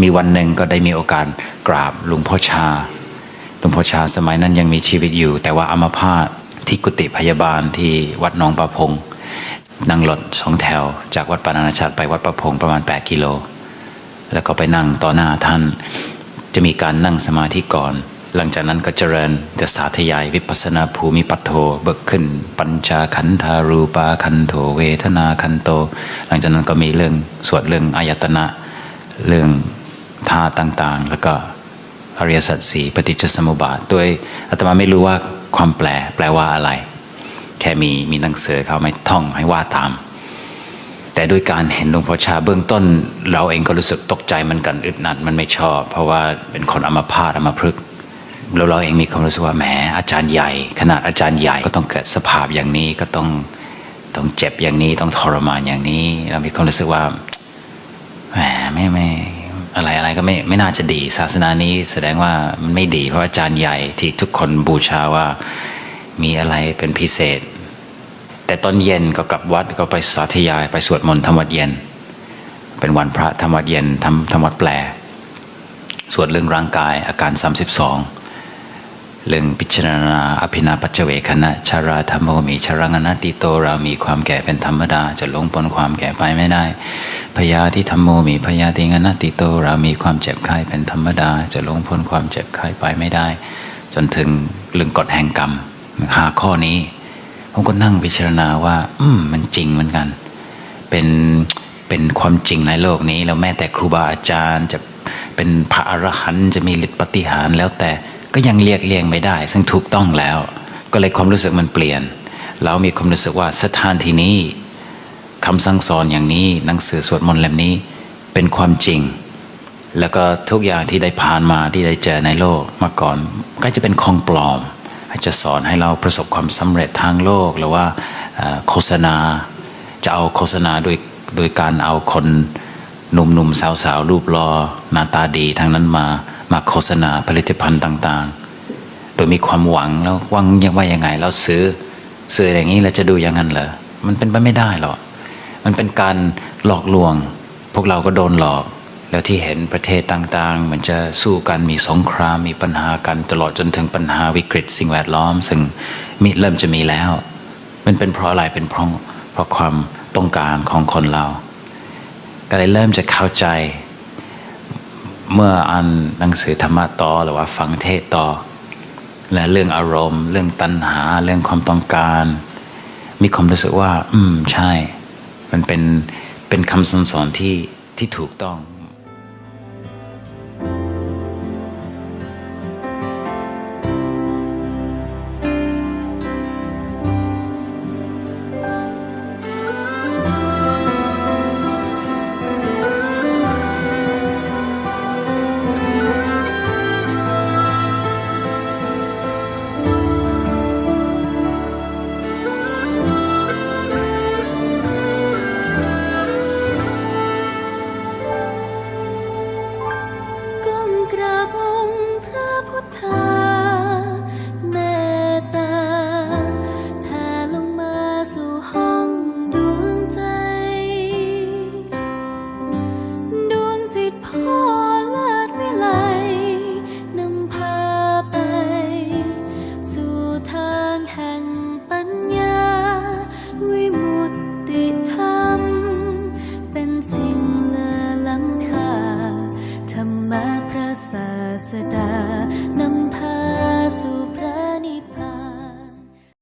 มีวันหนึ่งก็ได้มีโอกาสกราบหลวงพ่อชาหลวงพ่อชาสมัยนั้นยังมีชีวิตอยู่ แต่ว่าอัมาพาตที่กุฏิพยาบาลที่วัดหนองประพงนั่งรถสองแถว จากวัดปานานาชาติไปวัดประพงประมาณ 8 กิโล แล้วก็ไปนั่งต่อหน้าท่าน จะมีการนั่งสมาธิก่อน หลังจากนั้นก็เจริญจะสาธยายวิปัสนาภูมิปัตโทเบิกขึ้น ปัญจขันธารูปาคันโทเวทนาคันโต หลังจากนั้นก็มีเรื่องสวดเรื่องอายตนะเรื่อง ท่าต่างๆ แล้วก็อริยสัจสี่ปฏิจจสมุปบาทโดยอาตมาไม่รู้ว่าความแปลแปลว่าอะไร แค่มีมีหนังสือเขาไม่ท่องให้ว่าตาม แต่ด้วยการเห็นหลวงพ่อชาเบื้องต้น เราเองก็รู้สึกตกใจมันกันอึดอัดมันไม่ชอบ เพราะว่าเป็นคนอัมพาตอัมพฤกษ์แล้วเราเองมีความรู้สึกว่าแหมอาจารย์ใหญ่ ขนาดอาจารย์ใหญ่ก็ต้องเกิดสภาพอย่างนี้ก็ต้องต้องเจ็บอย่างนี้ต้องทรมานอย่างนี้ เรามีความรู้สึกว่าแหมไม่ไม่ อะไรอะไรก็ไม่ไม่น่าจะดีศาสนานี้แสดงว่ามันไม่ดี เพราะอาจารย์ใหญ่ที่ทุกคนบูชาว่ามีอะไรเป็นพิเศษ แต่ตอนเย็นก็กลับวัดก็ไปสาธยายไปสวดมนต์ทำวัดเย็น เป็นวันพระทำวัดเย็นทำทำวัดแปล สวดเรื่องร่างกายอาการ 32 เรื่องพิจารณาอภินาปัจเจเวคณะชาราธรรมโมมีชรังนัตติโตเรามีความแก่เป็นธรรมดาจะลงปนความแก่ไปไม่ได้พยาธิธรรมโมมีพยาธิงนัตติโตเรามีความเจ็บไข้เป็นธรรมดาจะลงพ้นความเจ็บไข้ไปไม่ได้ จนถึงเรื่องกฎแห่งกรรมหาข้อนี้ผมก็นั่งพิจารณาว่า อืมมันจริงเหมือนกัน เป็นเป็นความจริงในโลกนี้ แล้วแม้แต่ครูบาอาจารย์จะเป็นพระอรหันต์จะมีฤทธิปฏิหารแล้วแต่ ก็ยังเรียกเรียงไม่ได้ ซึ่งถูกต้องแล้ว ก็เลยความรู้สึกมันเปลี่ยนแล้วมีความรู้สึกว่าสถานที่นี้คำสั่งสอนอย่างนี้หนังสือสวดมนต์เล่มนี้เป็นความจริง แล้วก็ทุกอย่างที่ได้ผ่านมาที่ได้เจอในโลกมาก่อน ก็จะเป็นของปลอม อาจจะสอนให้เราประสบความสำเร็จทางโลกหรือว่าโฆษณาจะเอาโฆษณาโดยโดยการเอาคนหนุ่มๆสาวๆรูปรอหน้าตาดีทางนั้นมา มาโฆษณาผลิตภัณฑ์ต่าง ๆ โดยมีความหวังแล้วหวังยังว่ายังไงแล้วซื้อซื้ออย่างนี้แล้วจะดูอย่างนั้นเหรอมันเป็นไปไม่ได้หรอกมันเป็นการหลอกลวง พวกเราก็โดนหลอก แล้วที่เห็นประเทศต่างๆ มันจะสู้กันมีสงครามมีปัญหากันตลอดจนถึงปัญหาวิกฤต สิ่งแวดล้อม ซึ่งมีเริ่มจะมีแล้ว มันเป็นเพราะอะไรเป็นเพราะเพราะความต้องการของคนเราก็เลยเริ่มจะเข้าใจ เมื่ออ่านหนังสือธรรมะต่อหรือว่าฟังเทศต่อ และเรื่องอารมณ์ เรื่องตัณหา เรื่องความต้องการ มีความรู้สึกว่า อืม ใช่ มันเป็นเป็นคำสอนที่ที่ถูกต้อง พ่อเลิศวิไลนำพาไป สู่ทางแห่งปัญญา วิมุตติธรรม เป็นสิ่งเลอล้ำค่าธรรมะพระศาสดานา